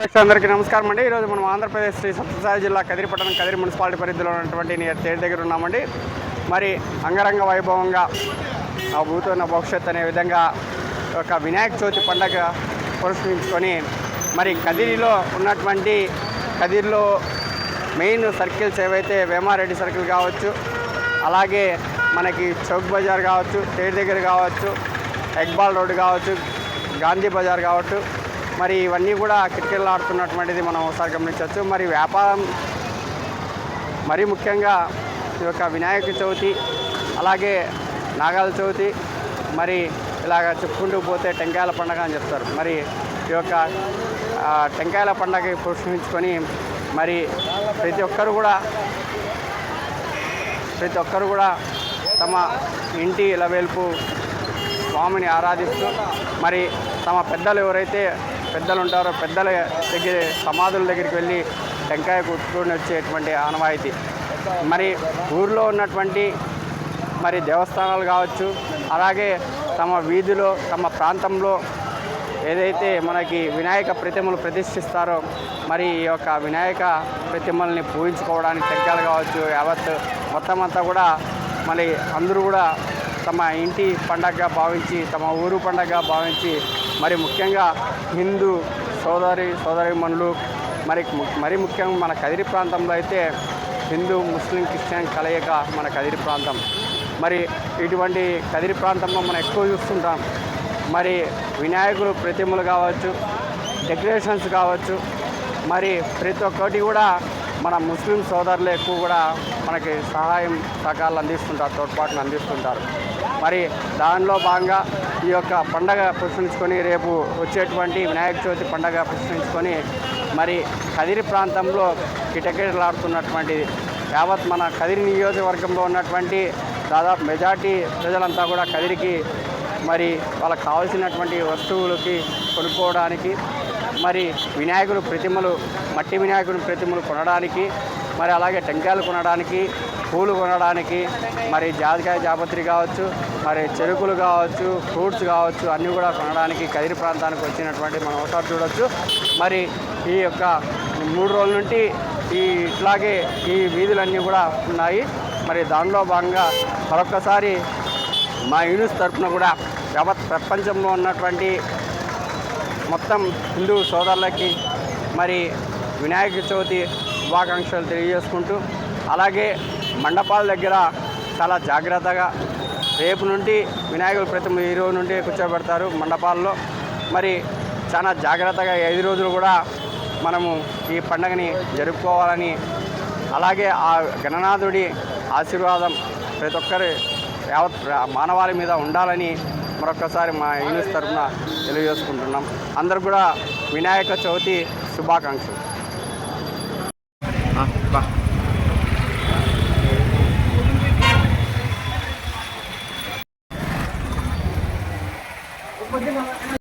అందరికీ నమస్కారం అండి. ఈరోజు మనం ఆంధ్రప్రదేశ్ శ్రీ సత్యసాయి జిల్లా కదిరిపట్టణం కదిరి మున్సిపాలిటీ పరిధిలో ఉన్నటువంటి నియర్ తేరు దగ్గర ఉన్నామండి. మరి అంగరంగ వైభవంగా ఆ భూతున్న భవిష్యత్ అనే విధంగా ఒక వినాయక చవితి పండగ పురస్కరించుకొని మరి కదిరిలో ఉన్నటువంటి కదిరిలో మెయిన్ సర్కిల్స్ ఏవైతే వేమారెడ్డి సర్కిల్ కావచ్చు అలాగే మనకి చౌక్ బజార్ కావచ్చు తేరు దగ్గర కావచ్చు ఎగ్బాల్ రోడ్ కావచ్చు గాంధీ బజార్ కావచ్చు మరి ఇవన్నీ కూడా కిటికీలు ఆడుతున్నటువంటిది మనం ఒకసారి గమనించవచ్చు. మరి వ్యాపారం మరీ ముఖ్యంగా ఈ యొక్క వినాయక చవితి అలాగే నాగాల చవితి మరి ఇలాగ చెప్పుకుంటూ పోతే టెంకాయల పండగ అని చెప్తారు. మరి ఈ యొక్క టెంకాయల పండగ ప్రోత్సహించుకొని మరి ప్రతి ఒక్కరు కూడా ప్రతి ఒక్కరు కూడా తమ ఇంటి ఇలవేల్పు స్వామిని ఆరాధిస్తూ మరి తమ పెద్దలు ఎవరైతే పెద్దలు ఉంటారో పెద్దల దగ్గర సమాధుల దగ్గరికి వెళ్ళి టెంకాయ కుట్టుకొని వచ్చేటువంటి ఆనవాయితీ. మరి ఊర్లో ఉన్నటువంటి మరి దేవస్థానాలు కావచ్చు అలాగే తమ వీధిలో తమ ప్రాంతంలో ఏదైతే మనకి వినాయక ప్రతిమలు ప్రతిష్ఠిస్తారో మరి ఈ యొక్క వినాయక ప్రతిమల్ని పూజించుకోవడానికి టెంకాయలు కావచ్చు యావత్ మొత్తం అంతా కూడా మరి అందరూ కూడా తమ ఇంటి పండగగా భావించి తమ ఊరు పండగగా భావించి మరి ముఖ్యంగా హిందూ సోదరి సోదరిమణులు మరి మరి ముఖ్యంగా మన కదిరి ప్రాంతంలో అయితే హిందూ ముస్లిం క్రిస్టియన్ కలయిక మన కదిరి ప్రాంతం. మరి ఇటువంటి కదిరి ప్రాంతంలో మనం ఎక్కువ చూస్తుంటాం. మరి వినాయకుడు ప్రతిమలు కావచ్చు డెకరేషన్స్ కావచ్చు మరి ప్రతి ఒక్కటి కూడా మన ముస్లిం సోదరులు ఎక్కువ కూడా మనకి సహాయం సహకారాలు అందిస్తుంటారు తోడ్పాటును అందిస్తుంటారు. మరి దానిలో భాగంగా ఈ యొక్క పండగ ప్రశ్నించుకొని రేపు వచ్చేటువంటి వినాయక చవితి పండగ ప్రశ్నించుకొని మరి కదిరి ప్రాంతంలో కిటకిటలాడుతున్నటువంటి యావత్ మన కదిరి నియోజకవర్గంలో ఉన్నటువంటి దాదాపు మెజార్టీ ప్రజలంతా కూడా కదిరికి మరి వాళ్ళకి కావాల్సినటువంటి వస్తువులకి కొనుక్కోవడానికి మరి వినాయకుడు ప్రతిమలు మట్టి వినాయకుడి ప్రతిమలు కొనడానికి మరి అలాగే టెంకాయలు కొనడానికి పూలు కొనడానికి మరి జాజికాయ జాపత్రి కావచ్చు మరి చెరుకులు కావచ్చు ఫ్రూట్స్ కావచ్చు అన్నీ కూడా కొనడానికి కదిరి ప్రాంతానికి వచ్చినటువంటి మనం ఒకసారి చూడొచ్చు. మరి ఈ యొక్క మూడు రోజుల నుండి ఈ ఇట్లాగే ఈ వీధులన్నీ కూడా ఉన్నాయి. మరి దానిలో భాగంగా మరొక్కసారి మా యూనిస్ తరఫున కూడా యావత్ ప్రపంచంలో ఉన్నటువంటి మొత్తం హిందూ సోదరులకి మరి వినాయక చవితి శుభాకాంక్షలు తెలియజేసుకుంటూ అలాగే మండపాల దగ్గర చాలా జాగ్రత్తగా రేపు నుండి వినాయకుల ప్రతిమ ఈ రోజు నుండి కూర్చోబెడతారు మండపాల్లో. మరి చాలా జాగ్రత్తగా ఐదు రోజులు కూడా మనము ఈ పండగని జరుపుకోవాలని అలాగే ఆ గణనాథుడి ఆశీర్వాదం ప్రతి ఒక్కరి యావత్ మానవాళి మీద ఉండాలని మరొకసారి మా యూనిస్ తరఫున తెలియజేసుకుంటున్నాం. అందరు కూడా వినాయక చవితి శుభాకాంక్షలు.